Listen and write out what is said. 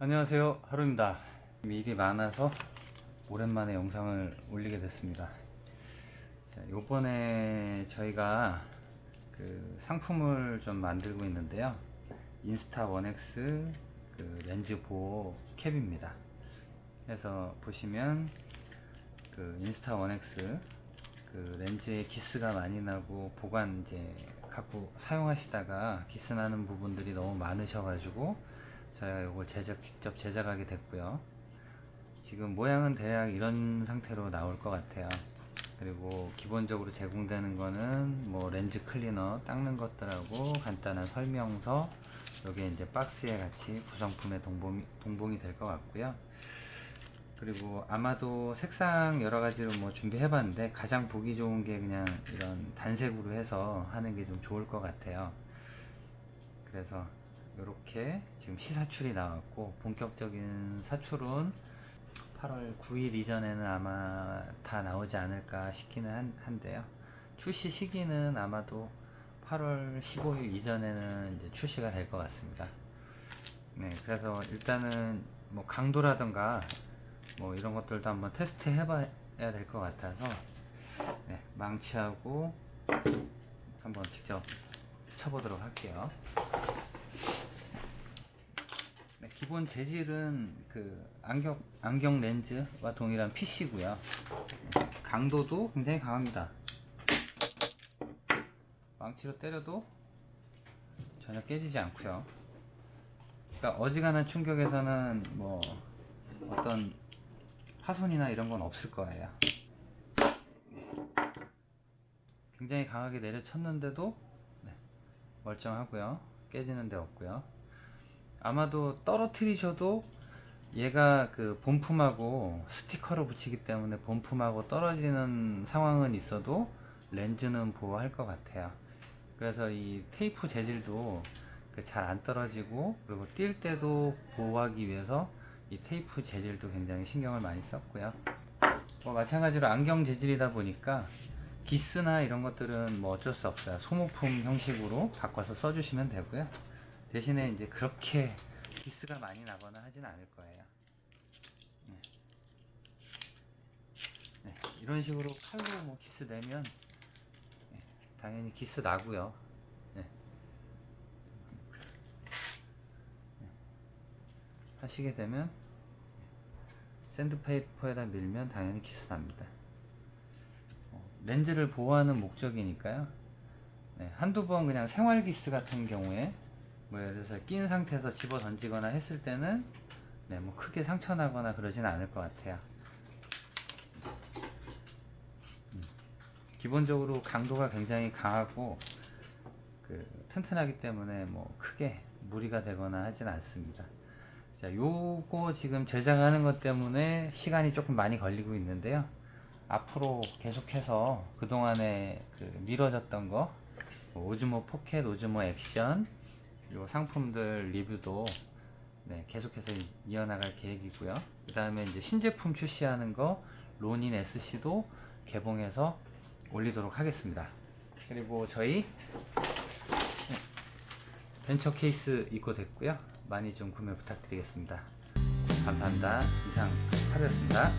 안녕하세요. 하루입니다. 일이 많아서 오랜만에 영상을 올리게 됐습니다. 자, 요번에 저희가 그 상품을 좀 만들고 있는데요. 인스타 원엑스 그 렌즈 보호 캡입니다. 그래서 보시면 그 인스타 원엑스 그 렌즈에 기스가 많이 나고 보관 이제 갖고 사용하시다가 기스 나는 부분들이 너무 많으셔가지고 제가 이걸 제작 직접 제작하게 됐고요. 지금 모양은 대략 이런 상태로 나올 것 같아요. 그리고 기본적으로 제공되는 거는 뭐 렌즈 클리너 닦는 것들하고 간단한 설명서 여기에 이제 박스에 같이 구성품에 동봉이, 동봉이 될 것 같고요. 그리고 아마도 색상 여러 가지로 뭐 준비해 봤는데 가장 보기 좋은 게 그냥 이런 단색으로 해서 하는 게 좀 좋을 것 같아요. 그래서 이렇게 지금 시사출이 나왔고 본격적인 사출은 8월 9일 이전에는 아마 다 나오지 않을까 싶기는 한, 한데요. 출시 시기는 아마도 8월 15일 이전에는 이제 출시가 될 것 같습니다. 네, 그래서 일단은 뭐 강도라든가 뭐 이런 것들도 한번 테스트 해봐야 될 것 같아서 네, 망치하고 한번 직접 쳐보도록 할게요. 네, 기본 재질은 그 안경 안경 렌즈와 동일한 PC고요. 강도도 굉장히 강합니다. 망치로 때려도 전혀 깨지지 않고요. 그러니까 어지간한 충격에서는 뭐 어떤 파손이나 이런 건 없을 거예요. 굉장히 강하게 내려쳤는데도 네, 멀쩡하고요. 깨지는 데 없고요. 아마도 떨어뜨리셔도 얘가 그 본품하고 스티커를 붙이기 때문에 본품하고 떨어지는 상황은 있어도 렌즈는 보호할 것 같아요. 그래서 이 테이프 재질도 그잘안 떨어지고 그리고 뛸 때도 보호하기 위해서 이 테이프 재질도 굉장히 신경을 많이 썼고요. 뭐 마찬가지로 안경 재질이다 보니까 기스나 이런 것들은 뭐 어쩔 수 없어요. 소모품 형식으로 바꿔서 써주시면 되고요. 대신에 이제 그렇게 기스가 많이 나거나 하진 않을 거예요. 네. 네, 이런 식으로 칼로 뭐 기스 내면 네, 당연히 기스 나고요. 네. 네. 하시게 되면 샌드페이퍼에다 밀면 당연히 기스 납니다. 어, 렌즈를 보호하는 목적이니까요. 네, 한두 번 그냥 생활 기스 같은 경우에 뭐 예를 들어서 낀 상태에서 집어 던지거나 했을 때는 네, 뭐 크게 상처 나거나 그러진 않을 것 같아요. 음. 기본적으로 강도가 굉장히 강하고 그 튼튼하기 때문에 뭐 크게 무리가 되거나 하진 않습니다. 자, 요거 지금 제작하는 것 때문에 시간이 조금 많이 걸리고 있는데요. 앞으로 계속해서 그동안에 그 미뤄졌던 거, 뭐 오즈모 포켓, 오즈모 액션, 요 상품들 리뷰도 네, 계속해서 이- 이어나갈 계획이고요. 그 다음에 이제 신제품 출시하는 거, 로닌 SC도 개봉해서 올리도록 하겠습니다. 그리고 저희 네, 벤처 케이스 입고 됐고요. 많이 좀 구매 부탁드리겠습니다. 감사합니다. 이상 하루였습니다.